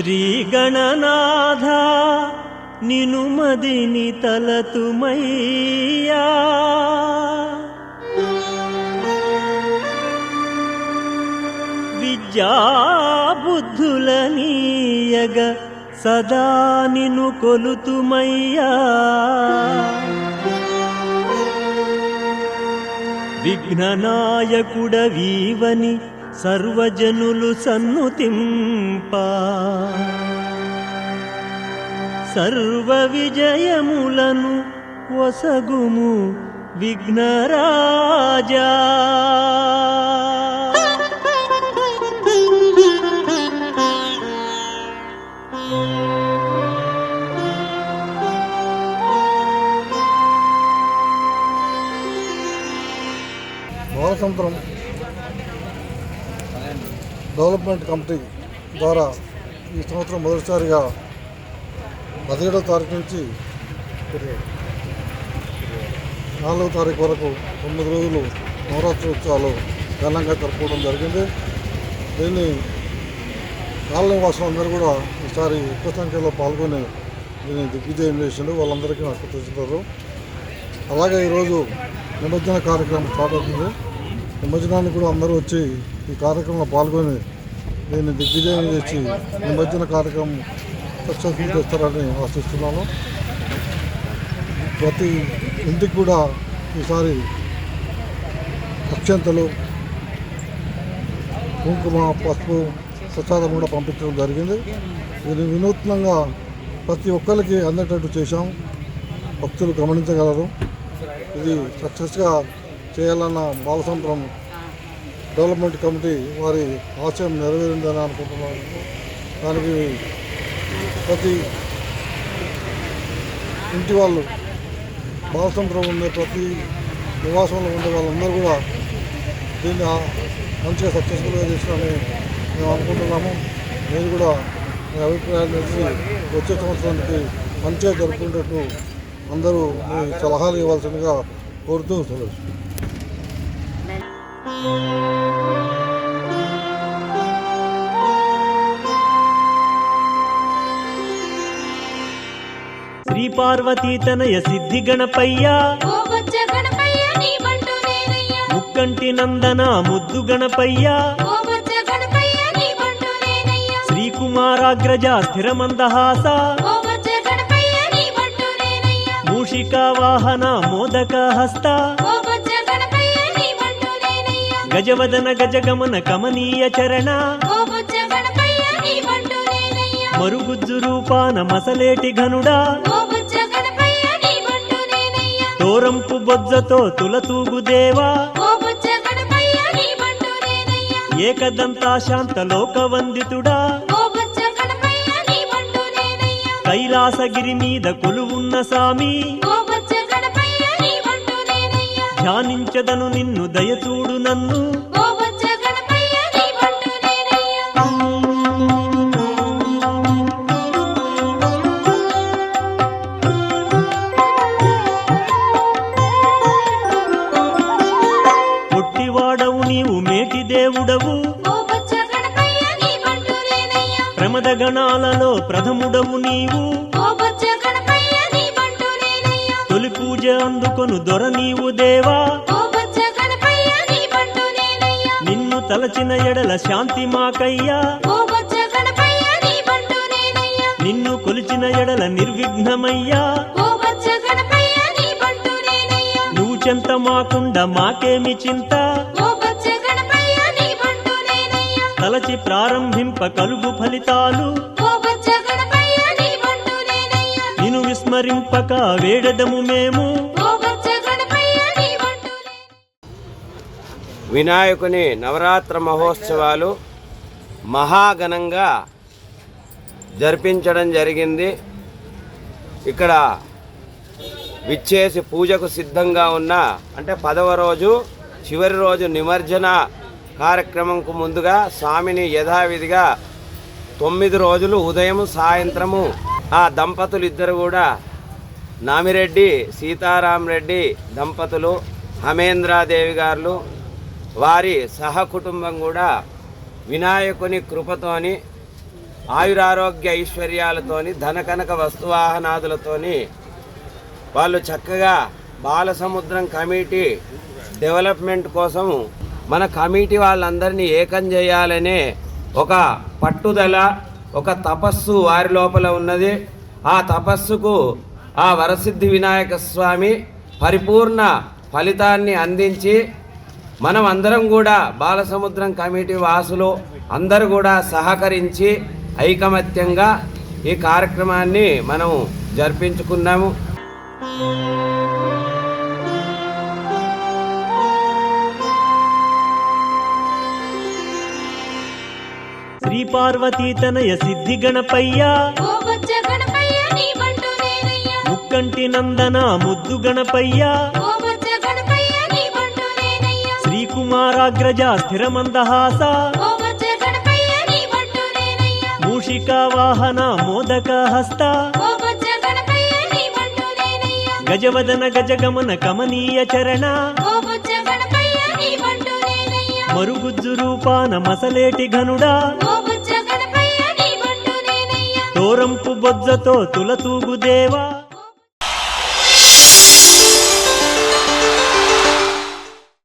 శ్రీగణనాథ నిను మదిని తలతుమయ్యా. విద్యా బుద్ధులనీయగ సదా నిను కొలుతుమయ్యా. విఘ్ననాయకుడ వీవని సర్వజనులు సన్నుతింప. సర్వ విజయములను వసగుము విఘ్నరాజా. బాలసముద్రం. డెవలప్మెంట్ కమిటీ ద్వారా ఈ సంవత్సరం మొదటిసారిగా పదిహేడవ తారీఖు నుంచి నాలుగవ తారీఖు వరకు తొమ్మిది రోజులు నవరాత్రి ఉత్సవాలు ఘనంగా జరుపుకోవడం జరిగింది. దీన్ని కాలనివాసులు అందరూ కూడా ఈసారి ఎక్కువ సంఖ్యలో పాల్గొని దీన్ని దిగ్విజయం చేసిండు వాళ్ళందరికీ నాకు కృతజ్ఞతలు. అలాగే ఈరోజు నిమజ్జన కార్యక్రమం స్టార్ట్ అవుతుంది. నిమజ్జనానికి కూడా అందరూ వచ్చి ఈ కార్యక్రమంలో పాల్గొని నేను దిగ్విజయం చేసి నిమజ్జన కార్యక్రమం సక్సెస్ఫుల్ చేస్తారని ఆశిస్తున్నాను. ప్రతి ఇంటికి కూడా ఈసారి అక్షంతలు కుంకుమ పసుపు ప్రసాదం కూడా పంపించడం జరిగింది. దీన్ని వినూత్నంగా ప్రతి ఒక్కరికి అందేటట్టు చేశాం. భక్తులు గమనించగలరు. ఇది సక్సెస్గా చేయాలన్న బాలసముద్రం డెవలప్మెంట్ కమిటీ వారి ఆశయం నెరవేరిందని అనుకుంటున్నాను. దానికి ప్రతి ఇంటి వాళ్ళు బాలసముద్రం ఉండే ప్రతి నివాసంలో ఉండే వాళ్ళందరూ కూడా దీన్ని మంచిగా సక్సెస్ఫుల్గా చేస్తారని మేము అనుకుంటున్నాము. మీరు కూడా మీ అభిప్రాయాలు తెలిసి వచ్చే సంవత్సరానికి మంచిగా జరుపుకునేటట్టు అందరూ మీ సలహాలు ఇవ్వాల్సిందిగా కోరుతూ సెలవు శ్రీ పార్వతీ తనయ సిద్ధి గణపయ్యా. ముక్కంటి నందన ముద్దు గణపయ్యా. శ్రీకుమారాగ్రజ బంటు నేనయ్యా. మూషికా వాహన మోదక హస్త. గజవదన గజగమన కమనీయ చరణ. మరుగుజ్జు రూపాన మసలేటి ఘనుడా. తోరంపు బొజ్జతో తులతూగు దేవా. ఏకదంతా శాంత లోకవందితుడా. కైలాసగిరి మీద కొలువున్న సామి. ధ్యానించదను నిన్ను దయచూడు నన్ను. పుట్టివాడవు నీవు మేటి దేవుడవు. ప్రమద గణాలలో ప్రథముడవు నీవు. తొలి పూజ అందుకొను దొర నీవు దేవా. నిన్ను తలచిన ఎడల శాంతి మాకయ్యా. నిన్ను కొలిచిన ఎడల నిర్విఘ్నమయ్యా. నువ్వు చెంత మాకుండ మాకేమి చింత. తలచి ప్రారంభింప కలుగు ఫలితాలు. విస్మరింపక వేడదము మేము. వినాయకుని నవరాత్ర మహోత్సవాలు మహాఘనంగా జరిపించడం జరిగింది. ఇక్కడ విచ్చేసి పూజకు సిద్ధంగా ఉన్న అంటే పదవ రోజు చివరి రోజు నిమజ్జన కార్యక్రమంకు ముందుగా స్వామిని యథావిధిగా తొమ్మిది రోజులు ఉదయం సాయంత్రము ఆ దంపతులు ఇద్దరు కూడా నామిరెడ్డి సీతారాం రెడ్డి దంపతులు హమేంద్రాదేవి గారు వారి సహకుటుంబం కూడా వినాయకుని కృపతోని ఆయురారోగ్య ఐశ్వర్యాలతోని ధనకనక వస్తువాహనాదులతోని వాళ్ళు చక్కగా బాలసముద్రం కమిటీ డెవలప్మెంట్ కోసం మన కమిటీ వాళ్ళందరినీ ఏకం చేయాలనే ఒక పట్టుదల ఒక తపస్సు వారి లోపల ఉన్నది. ఆ తపస్సుకు ఆ వరసిద్ధి వినాయక స్వామి పరిపూర్ణ ఫలితాన్ని అందించి మనం అందరం కూడా బాలసముద్రం కమిటీ వాసులు అందరూ కూడా సహకరించి ఐకమత్యంగా ఈ కార్యక్రమాన్ని మనం జరిపించుకున్నాము. పార్వతీ తనయ సిద్ధి గణపయ్య. ముక్కంటి నందన ముద్దు గణపయ్య. శ్రీకుమారాగ్రజ బంటు నేనయ్యా మూషికా వాహన మోదక హస్త. గజవదన గజగమన కమనీయ చరణ. మరుగుజ్జు రూపాన మసలేటి ఘనుడా. డోరంపు బొజ్జతో తులతూగు దేవా